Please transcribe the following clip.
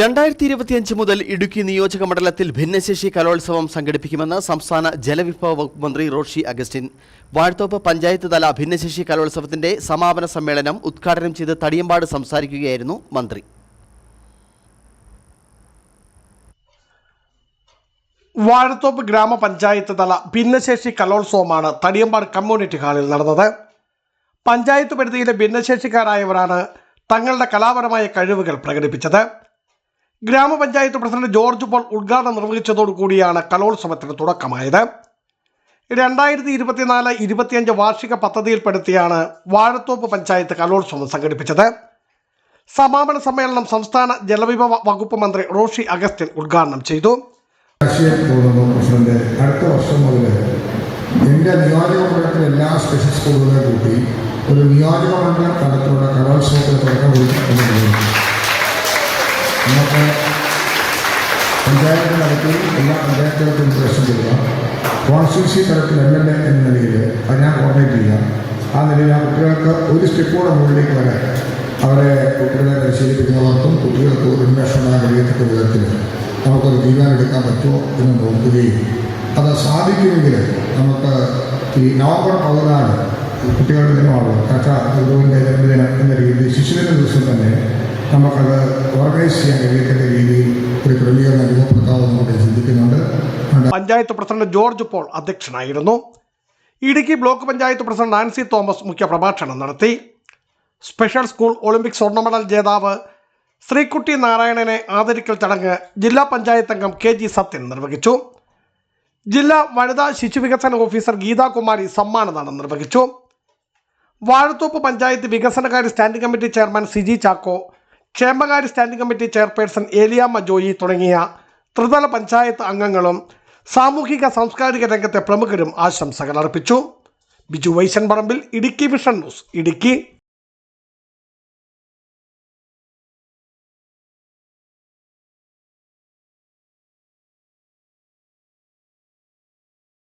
രണ്ടായിരത്തി ഇരുപത്തിയഞ്ച് മുതൽ ഇടുക്കി നിയോജക മണ്ഡലത്തിൽ ഭിന്നശേഷി കലോത്സവം സംഘടിപ്പിക്കുമെന്ന് സംസ്ഥാന ജലവിഭവ വകുപ്പ് മന്ത്രി റോഷി അഗസ്റ്റിൻ. വാഴ്ത്തോപ്പ് പഞ്ചായത്ത് തല ഭിന്നശേഷി കലോത്സവത്തിന്റെ സമാപന സമ്മേളനം ഉദ്ഘാടനം ചെയ്ത് തടിയമ്പാട് സംസാരിക്കുകയായിരുന്നു മന്ത്രി. വാഴത്തോപ്പ് ഗ്രാമപഞ്ചായത്ത് തല ഭിന്നശേഷി കലോത്സവമാണ് തടിയമ്പാട് കമ്മ്യൂണിറ്റി ഹാളിൽ നടന്നത്. പഞ്ചായത്ത് പരിധിയിലെ ഭിന്നശേഷിക്കാരായവരാണ് തങ്ങളുടെ കലാപരമായ കഴിവുകൾ പ്രകടിപ്പിച്ചത്. ഗ്രാമപഞ്ചായത്ത് പ്രസിഡന്റ് ജോർജ് പോൾ ഉദ്ഘാടനം നിർവഹിച്ചതോടുകൂടിയാണ് കലോത്സവത്തിന് തുടക്കമായത്. രണ്ടായിരത്തി ഇരുപത്തിനാല് ഇരുപത്തിയഞ്ച് വാർഷിക പദ്ധതിയിൽപ്പെടുത്തിയാണ് വാഴത്തോപ്പ് പഞ്ചായത്ത് കലോത്സവം സംഘടിപ്പിച്ചത്. സമാപന സമ്മേളനം സംസ്ഥാന ജലവിഭവ വകുപ്പ് മന്ത്രി റോഷി അഗസ്റ്റിൻ ഉദ്ഘാടനം ചെയ്തു. അടുത്ത വർഷം മുതൽ എന്റെ നിയോജക മണ്ഡലത്തിലെ എല്ലാ സ്പെഷ്യൽ സ്കൂളുകളെ കൂട്ടി ഒരു നിയോജക മണ്ഡലം തലത്തിലുള്ള കലോത്സവത്തിന് പഞ്ചായത്ത് തലത്തിൽ എല്ലാ പഞ്ചായത്തുകൾക്കും നിർദ്ദേശം ചെയ്യുക. കോൺസ്റ്റിറ്റ്യൂൻസി തലത്തിൽ എം എൽ എ എന്ന നിലയിൽ അത് ഞാൻ കോർഡിനേറ്റ് ചെയ്യാം ആ നിലയിൽ ആ കുട്ടികൾക്ക് ഒരു സ്റ്റെപ്പോടെ മുകളിലേക്ക് വരാൻ അവരെ കുട്ടികളെ പരിശീലിപ്പിക്കുന്നവർക്കും കുട്ടികൾക്ക് ഒരു ഉന്മേഷമായ കഴിയത്തക്ക വിധത്തിൽ നമുക്കൊരു തീരുമാനം എടുക്കാൻ പറ്റുമോ എന്ന് നോക്കുകയും അത് സാധിക്കുമെങ്കിൽ നമുക്ക് ഈ നവംബർ പതിനാല് കുട്ടികളുടെ ദിനമാണ് കഥ ഗുരുവിന്റെ ജന്മദിനം എന്ന രീതിയിൽ ശിശുദിന ദിവസം തന്നെ നമുക്കത് ഓർഗനൈസ് ചെയ്യാൻ കഴിയത്തക്ക രീതിയിൽ ഒരു ക്രമീകരണം രൂപപ്പെടുത്താമെന്ന് കൂടി ചിന്തിക്കുന്നുണ്ട്. പഞ്ചായത്ത് പ്രസിഡന്റ് ജോർജ് പോൾ അധ്യക്ഷനായിരുന്നു. ഇടുക്കി ബ്ലോക്ക് പഞ്ചായത്ത് പ്രസിഡന്റ് നാൻസി തോമസ് മുഖ്യപ്രഭാഷണം നടത്തി. സ്പെഷ്യൽ സ്കൂൾ ഒളിമ്പിക് സ്വർണ മെഡൽ ജേതാവ് ശ്രീകുട്ടി നാരായണനെ ആദരിക്കൽ ചടങ്ങ് ജില്ലാ പഞ്ചായത്ത് അംഗം കെ ജി സത്യൻ നിർവഹിച്ചു. ജില്ലാ വനിതാ ശിശുവികസന ഓഫീസർ ഗീതാകുമാരി സമ്മാനദാനം നിർവഹിച്ചു. വാഴത്തോപ്പ് പഞ്ചായത്ത് വികസനകാര്യ standing committee chairman Siji Chacko ക്ഷേമകാര്യ standing committee chairperson Eliyamma Majoy തുടങ്ങിയ ത്രിതല പഞ്ചായത്ത് അംഗങ്ങളും സാമൂഹിക സാംസ്കാരിക രംഗത്തെ പ്രമുഖരും ആശംസകൾ അർപ്പിച്ചു. Biju Vaisan Parambil Idukki vision news Idukki.